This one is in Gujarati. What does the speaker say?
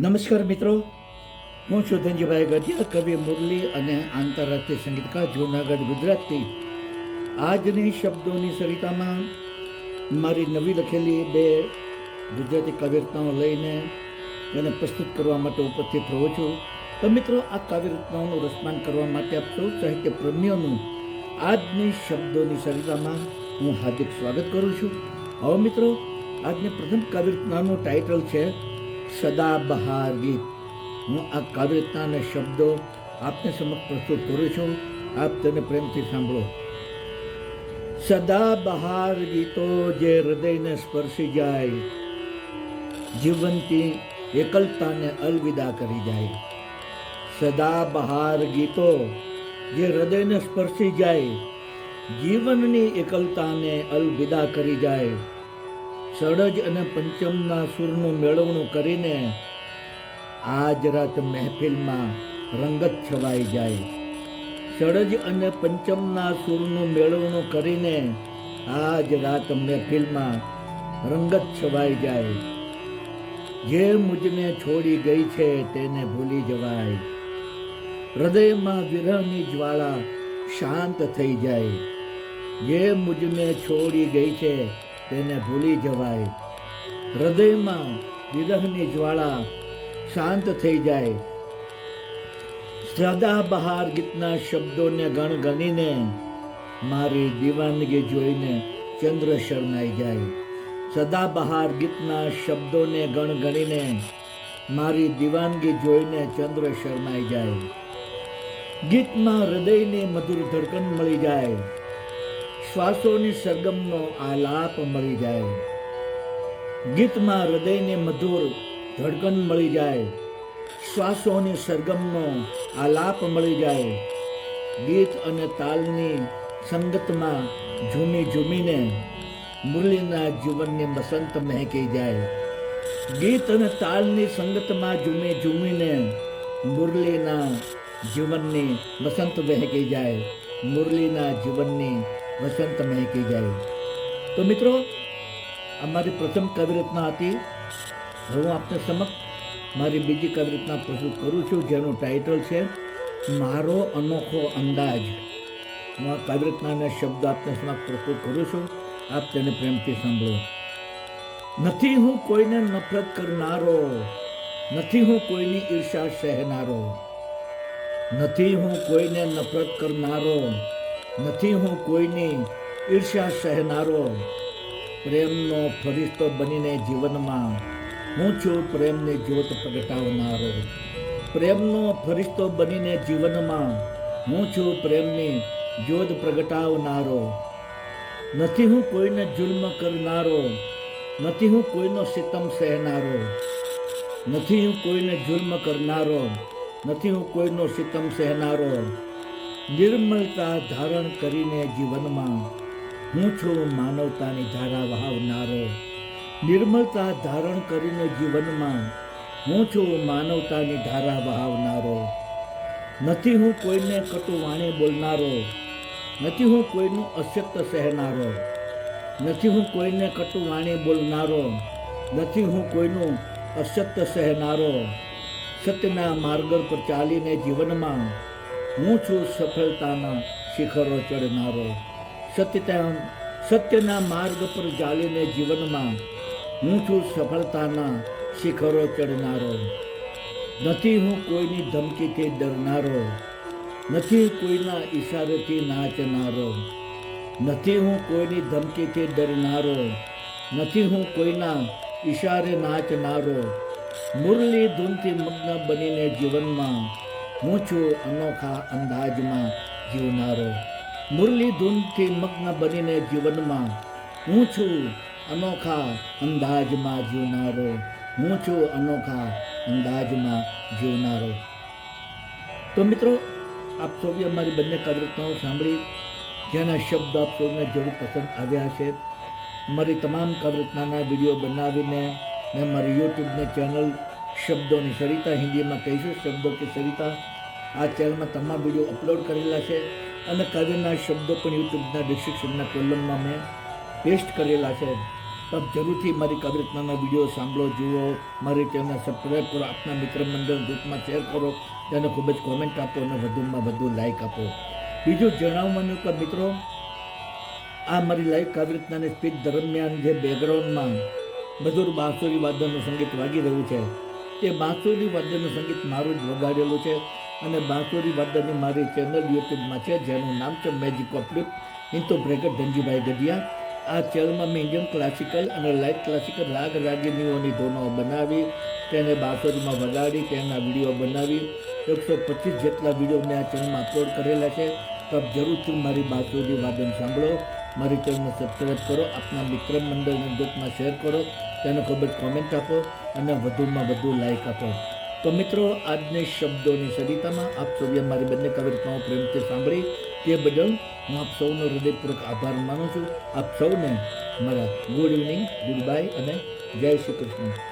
નમસ્કાર મિત્રો. હું છું ધનજીભાઈ ગઢિયા, કવિ મુરલી અને આંતરરાષ્ટ્રીય સંગીતકાર, જૂનાગઢ, ગુજરાતથી. આજની શબ્દોની સરિતામાં મારી નવી લખેલી બે ગુજરાતી કાવ્યરચનાઓ લઈને તેને પ્રસ્તુત કરવા માટે ઉપસ્થિત રહું છું. તો મિત્રો, આ કાવ્યરચનાઓનું રસપાન કરવા માટે આપ સૌ સાહિત્ય પ્રેમીઓનું આજની શબ્દોની સરિતામાં હું હાર્દિક સ્વાગત કરું છું. હવે મિત્રો, આજની પ્રથમ કાવ્યરચનાનું ટાઇટલ છે સદા બહાર ગીત હું આ કાવ્યતાના શબ્દો આપને સમક્ષ પ્રસ્તુત કરું છું. આપ તેને પ્રેમથી સાંભળો. સદા બહાર ગીતો જે હૃદયને સ્પર્શી જાય, જીવનથી એકલતાને અલવિદા કરી જાય. સદા બહાર ગીતો જે હૃદયને સ્પર્શી જાય, જીવનની એકલતાને અલવિદા કરી જાય. સડજ અને પંચમના સુરનું મેળવણું કરીને આજ રાત મહેફિલમાં રંગત છવાઈ જાય. સડજ અને પંચમના સુરનું મેળવણું કરીને આજ રાત મહેફિલમાં રંગત છવાઈ જાય. જે મુજને છોડી ગઈ છે તેને ભૂલી જવાય. હૃદયમાં વિરહની જ્વાળા શાંત થઈ જાય. જે મુજને છોડી ગઈ છે તેને ભૂલી જવાય. હૃદયમાં વિરહની જ્વાળા શાંત થઈ જાય. સદા બહાર ગીતના શબ્દોને ગણગણીને મારી દીવાનગી જોઈને ચંદ્ર શરમાઈ જાય. સદા બહાર ગીતના શબ્દોને ગણગણીને મારી દીવાનગી જોઈને ચંદ્ર શરમાઈ જાય. ગીતમાં હૃદયની મધુર ધડકન મળી જાય. શ્વાસોની સરગમનો આલાપ મળી જાય. ગીતમાં હૃદયને મધુર ધડકન મળી જાય. શ્વાસોની સરગમનો આલાપ મળી જાય. ગીત અને તાલની સંગતમાં ઝૂમી ઝૂમીને મુરલીના જીવનની બસંત મહેકી જાય. ગીત અને તાલની સંગતમાં ઝૂમી ઝૂમીને મુરલીના જીવનની બસંત વહેકી જાય. મુરલીના જીવનની વસંત કહી જાય. તો મિત્રો, અમારી પ્રથમ કવિરચના હતી. હવે હું આપને સમક્ષ મારી બીજી કવિરચના પ્રસ્તુત કરું છું, જેનું ટાઇટલ છે, મારો અનોખો અંદાજ હું આ કાવ્યરચનાના શબ્દ આપને સમક્ષ પ્રસ્તુત કરું છું. આપ તેને પ્રેમથી સાંભળો. નથી હું કોઈને નફરત કરનારો, નથી હું કોઈની ઈર્ષા સહેનારો, નથી હું કોઈને નફરત કરનારો નથી હું કોઈની ઈર્ષ્યા સહેનારો. પ્રેમનો ફરિશ્તો બનીને જીવનમાં હું છું પ્રેમની જ્યોત પ્રગટાવનારો. પ્રેમનો ફરિશ્તો બનીને જીવનમાં હું છું પ્રેમની જ્યોત પ્રગટાવનારો. નથી હું કોઈને જુલ્મ કરનારો. નથી હું કોઈનો સિતમ સહેનારો. નથી હું કોઈને જુલ્મ કરનારો. નથી હું કોઈનો સિતમ સહેનારો. નિર્મળતા ધારણ કરીને જીવનમાં હું છું માનવતાની ધારા વહાવનારો. નિર્મળતા ધારણ કરીને જીવનમાં હું છું માનવતાની ધારા વહાવનારો. નથી હું કોઈને કટુ વાણી બોલનારો. નથી હું કોઈનું અશક્ત સહેનારો. નથી હું કોઈને કટુ વાણી બોલનારો. નથી હું કોઈનું અશક્ત સહેનારો. સત્યના માર્ગ પર ચાલીને જીવનમાં હું છું સફળતાના શિખરો ચડનારો. સત્યતા સત્યના માર્ગ પર ચાલીને જીવનમાં હું છું સફળતાના શિખરો ચડનારો. નથી હું કોઈની ધમકીથી ડરનારો, નથી કોઈના ઈશારેથી નાચનારો. નથી હું કોઈની ધમકીથી ડરનારો, નથી હું કોઈના ઈશારે નાચનારો. મુરલી ધૂનથી મગ્ન બનીને જીવનમાં હું છું અનોખા અંદાજમાં જીવનારો મુરલી ધૂનથી મગ્ન બનીને જીવનમાં હું છું અનોખા અંદાજમાં જીવનારો હું છું અનોખા અંદાજમાં જીવનારો તો મિત્રો આપ સૌએ અમારી બંને કવિતાઓ સાંભળી જેના શબ્દ આપ સૌને જરૂર પસંદ આવ્યા છે મારી તમામ કવિતાના વીડિયો બનાવીને મેં મારી યુટ્યુબની ચેનલ શબ્દોની સરિતા હિન્દીમાં કહીશું શબ્દો કે સરિતા આ ચેનલમાં તમામ વીડિયો અપલોડ કરેલા છે અને કાવ્યના શબ્દો પણ યુટ્યુબના ડિસ્ક્રિપ્શનના કોલમમાં મેં પેસ્ટ કરેલા છે. તો જરૂરથી મારી કવિરત્નાના વીડિયો સાંભળો, જુઓ, મારી ચેનલ સબસ્ક્રાઈબ કરો, આપના મિત્ર મંડળ ગ્રુપમાં શેર કરો તેને ખૂબ જ કોમેન્ટ આપો અને વધુમાં વધુ લાઇક આપો. બીજું જણાવવાનું કે મિત્રો, આ મારી લાઈવ કાવ્યરત્નાની સ્પીચ દરમિયાન જે બેકગ્રાઉન્ડમાં મધુર બાંસુરી વાદ્યનું સંગીત વાગી રહ્યું છે, તે બાંસુરી વાદ્યનું સંગીત મારું જ વગાડેલું છે. અને બાંસુરી વાદનની મારી ચેનલ યુટ્યુબમાં છે, જેનું નામ છે magic of lip into breaker Dhanjibhai Gadhiya. આ ચેનલમાં મેં ઇન્ડિયન ક્લાસિકલ અને લાઇટ ક્લાસિકલ રાગ રાગિનીઓની ધૂનો બનાવી, તેને બાંસુરીમાં વગાડી, તેના વીડિયો બનાવી. એકસો પચીસ જેટલા વીડિયો મેં આ ચેનલમાં અપલોડ કરેલા છે. તો આપ જરૂરથી મારી બાંસુરી વાદન સાંભળો. મારી ચેનલને સબસ્ક્રાઈબ કરો, આપના મિત્ર મંડળને ગ્રુપમાં શેર કરો, તેને ખૂબ જ કોમેન્ટ આપો અને વધુમાં વધુ લાઇક આપો. તો મિત્રો, આજની શબ્દોની સરિતામાં આપ સૌએ મારી બંને કવિતાઓ પ્રેમથી સાંભળી. તે બદલ હું આપ સૌનો હૃદયપૂર્વક આભાર માનું છું. આપ સૌને મારા ગુડ ઇવનિંગ, ગુડ બાય અને જય શ્રી કૃષ્ણ.